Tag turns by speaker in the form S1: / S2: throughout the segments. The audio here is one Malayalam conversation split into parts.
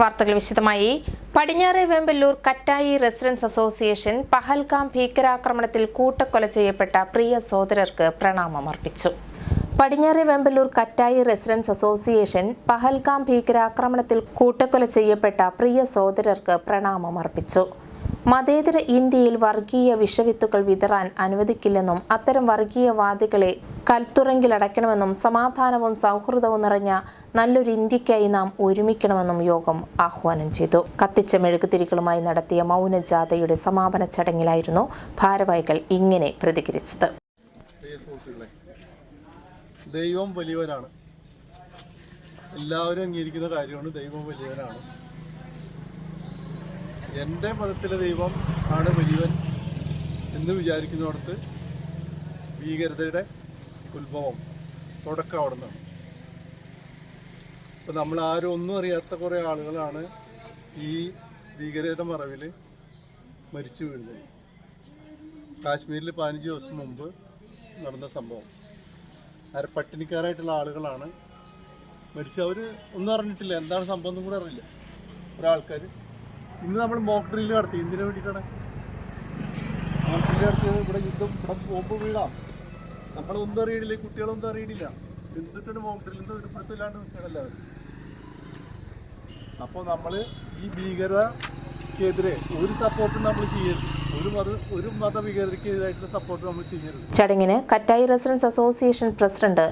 S1: വാർത്തകൾ വിശദമായി. പടിഞ്ഞാറെ വെമ്പല്ലൂർ കറ്റായി റെസിഡൻസ് അസോസിയേഷൻ പഹൽഗാം ഭീകരാക്രമണത്തിൽ കൂട്ടക്കൊല ചെയ്യപ്പെട്ട പ്രിയ സഹോദരർക്ക് പ്രണാമമർപ്പിച്ചു പടിഞ്ഞാറെ വെമ്പല്ലൂർ കറ്റായി റെസിഡൻസ് അസോസിയേഷൻ പഹൽഗാം ഭീകരാക്രമണത്തിൽ കൂട്ടക്കൊല ചെയ്യപ്പെട്ട പ്രിയ സഹോദരർക്ക് പ്രണാമം അർപ്പിച്ചു. മതേതര ഇന്ത്യയിൽ വർഗീയ വിഷവിത്തുക്കൾ വിതറാൻ അനുവദിക്കില്ലെന്നും അത്തരം വർഗീയവാദികളെ കൽത്തുറങ്കിലടയ്ക്കണമെന്നും സമാധാനവും സൗഹൃദവും നിറഞ്ഞ നല്ലൊരു ഇന്ത്യക്കായി നാം ഒരുമിക്കണമെന്നും യോഗം ആഹ്വാനം ചെയ്തു. കത്തിച്ച മെഴുകുതിരികളുമായി നടത്തിയ മൗനജാഥയുടെ സമാപന ചടങ്ങിലായിരുന്നു ഭാരവാഹികൾ ഇങ്ങനെ പ്രതികരിച്ചത്.
S2: ദൈവം വലിയവനാണ് എല്ലാവരും അംഗീകരിക്കുന്ന കാര്യമാണ് ദൈവം വലിയവനാണ് എന്റെ മതത്തിലെ ദൈവം ആണ് വലിയവൻ എന്ന് വിചാരിക്കുന്നിടത്ത് ഭീകരതയുടെ ഉത്ഭവം തുടക്കം അവിടെ നിന്നാണ് ഇപ്പം നമ്മൾ ആരും ഒന്നും അറിയാത്ത കുറേ ആളുകളാണ് ഈ ഭീകരതയുടെ മറവിൽ മരിച്ചു വീഴുന്നത്. കാശ്മീരിൽ പതിനഞ്ച് ദിവസം മുമ്പ് നടന്ന സംഭവം. ആരെ പട്ടിണിക്കാരായിട്ടുള്ള ആളുകളാണ് മരിച്ചു അവർ ഒന്നും അറിഞ്ഞിട്ടില്ല. എന്താണ് സംഭവം എന്നും കൂടെ അറിയില്ല. ഒരാൾക്കാർ ഇന്ന് നമ്മൾ മോക്ക് ഡ്രില്ല് നടത്തി. എന്തിനു വേണ്ടിയിട്ടാണ്? ഡ്രില്ല് നടത്തിയത് ഇവിടെ യുദ്ധം ഇവിടെ ബോംബ് വീഴാം നമ്മളൊന്നും അറിയണില്ല കുട്ടികളൊന്നും അറിയണില്ല. എന്നിട്ടാണ് മോക്ക് ഡ്രില്ല് ഒരു പിടുത്തമില്ലാണ്ട് നിൽക്കണല്ലോ അവർ അപ്പോൾ നമ്മൾ ഈ ഭീകരതക്കെതിരെ ഒരു സപ്പോർട്ടും നമ്മൾ ചെയ്യരുത്. ഒരു മത ഒരു മതഭീകരതയ്ക്കെതിരായിട്ടുള്ള സപ്പോർട്ട് നമ്മൾ ചെയ്യരുത്.
S1: ചടങ്ങിന് Kattayi residents association president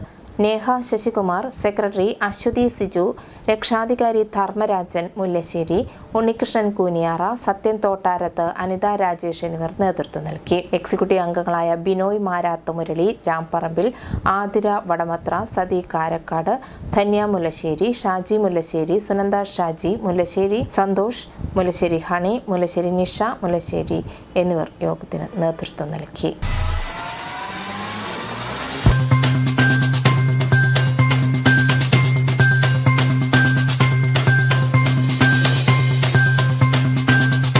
S1: Neha Sasikumar secretary Aswathi Siju രക്ഷാധികാരി ധർമ്മരാജൻ മുല്ലശ്ശേരി ഉണ്ണികൃഷ്ണൻ കൂനിയാറ സത്യൻ തോട്ടാരത്ത് അനിത രാജേഷ് എന്നിവർ നേതൃത്വം നൽകി. എക്സിക്യൂട്ടീവ് അംഗങ്ങളായ ബിനോയ് മാരാത്ത മുരളി രാംപറമ്പിൽ ആതിര വടമത്ര സതി കാരക്കാട് ധന്യ മുല്ലശ്ശേരി ഷാജി മുല്ലശ്ശേരി സുനന്ദ ഷാജി മുല്ലശ്ശേരി സന്തോഷ് മുല്ലശ്ശേരി ഹണി മുല്ലശ്ശേരി നിഷ മുല്ലശ്ശേരി എന്നിവർ യോഗത്തിന് നേതൃത്വം നൽകി.